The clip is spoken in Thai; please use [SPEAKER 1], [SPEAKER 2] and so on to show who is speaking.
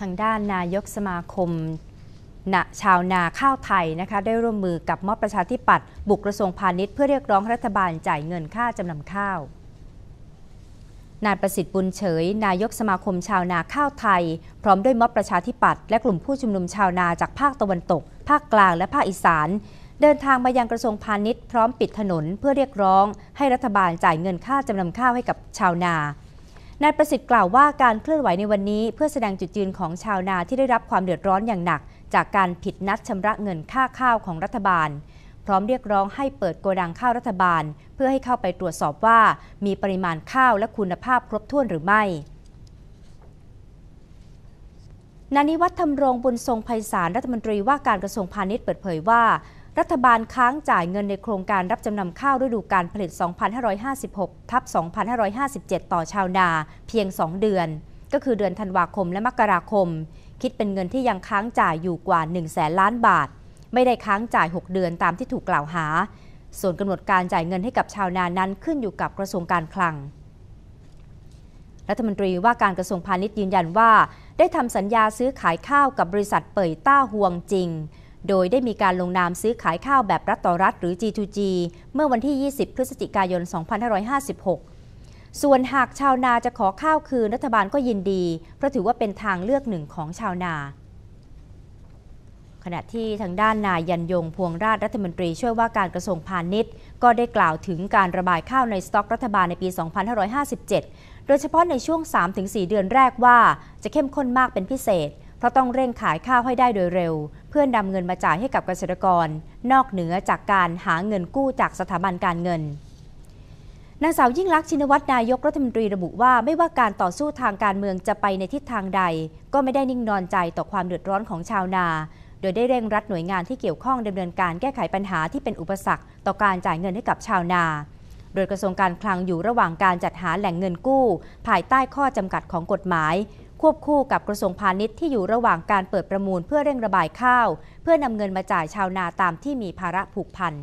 [SPEAKER 1] ทางด้านนายกสมาคมณชาวนาข้าวไทยนะคะได้ร่วมมือกับม็อบประชาธิปัตย์บุกกระทรวงพาณิชย์เพื่อเรียกร้องรัฐบาลจ่ายเงินค่าจำนำข้าวนายประสิทธิ์บุญเฉย นายกสมาคมชาวนาข้าวไทย พร้อมด้วยม็อบประชาธิปัตย์และกลุ่มผู้ชุมนุมชาวนาจากภาคตะวันตก ภาคกลางและภาคอีสาน เดินทางมายังกระทรวงพาณิชย์พร้อมปิดถนนเพื่อเรียกร้อง ให้รัฐบาลจ่ายเงินค่าจำนำข้าวให้กับชาวนา นายประสิทธิ์กล่าวว่าการเคลื่อนไหวในวันนี้ เพื่อแสดงจุดยืนของชาวนาที่ได้รับความเดือดร้อนอย่างหนัก จากการผิดนัดชำระเงินค่าข้าวของรัฐบาล พร้อมเรียกร้องให้เปิดโกดังข้าวรัฐบาล เพื่อให้เข้าไปตรวจสอบว่ามีปริมาณข้าวและคุณภาพครบถ้วนหรือไม่นานิวัฒน์ธรรมรงบุญทรงไพศาลรัฐมนตรีว่าการกระทรวงพาณิชย์เปิดเผยว่า รัฐบาลค้างจ่ายเงินในโครงการรับจำนำข้าวฤดูการผลิต 2556 ทับ 2557 ต่อชาวนาเพียง 2 เดือน ก็คือเดือนธันวาคมและมกราคม คิดเป็นเงินที่ยังค้างจ่ายอยู่กว่า1แสนล้านบาท ไม่ได้ค้างจ่าย 6 เดือนตามที่ถูกกล่าวหา ส่วนกำหนดการจ่ายเงินให้กับชาวนานั้นขึ้นอยู่กับกระทรวงการคลัง รัฐมนตรีว่าการกระทรวงพาณิชย์ยืนยันว่า ได้ทำสัญญาซื้อขายข้าวกับบริษัทเป่ยต้าหวงจริง โดยได้มีการลงนามซื้อขายข้าวแบบรัฐต่อรัฐหรือ G2G เมื่อวันที่ 20 พฤศจิกายน 2556 ส่วนหากชาวนาจะขอข้าวคืนรัฐบาลก็ยินดี เพราะถือว่าเป็นทางเลือกหนึ่งของชาวนาขณะที่ทางด้านนายยันยงพวงราชรัฐมนตรีช่วยว่าการกระทรวงพาณิชย์ ก็ได้กล่าวถึงการระบายข้าวในสต็อกรัฐบาลในปี 2557 โดยเฉพาะในช่วง 3-4 เดือนแรกว่าจะเข้มข้นมากเป็นพิเศษ เพราะต้องเร่งขายข้าวให้ได้โดยเร็ว เพื่อนำเงินมาจ่ายให้กับเกษตรกร นอกเหนือจากการหาเงินกู้จากสถาบันการเงินนางสาวยิ่งลักษณ์ชินวัตรนายกรัฐมนตรีระบุว่าไม่ว่าการต่อสู้ทางการเมืองจะไปในทิศทางใด ก็ไม่ได้นิ่งนอนใจต่อความเดือดร้อนของชาวนา โดยได้เร่งรัดหน่วยงานที่เกี่ยวข้องดำเนินการแก้ไขปัญหาที่เป็นอุปสรรค ต่อการจ่ายเงินให้กับชาวนา โดยกระทรวงการคลังอยู่ระหว่างการจัดหาแหล่งเงินกู้ ภายใต้ข้อจำกัดของกฎหมาย ควบคู่กับกระทรวงพาณิชย์ที่อยู่ระหว่างการเปิดประมูลเพื่อเร่งระบายข้าว เพื่อนำเงินมาจ่ายชาวนาตามที่มีภาระผูกพัน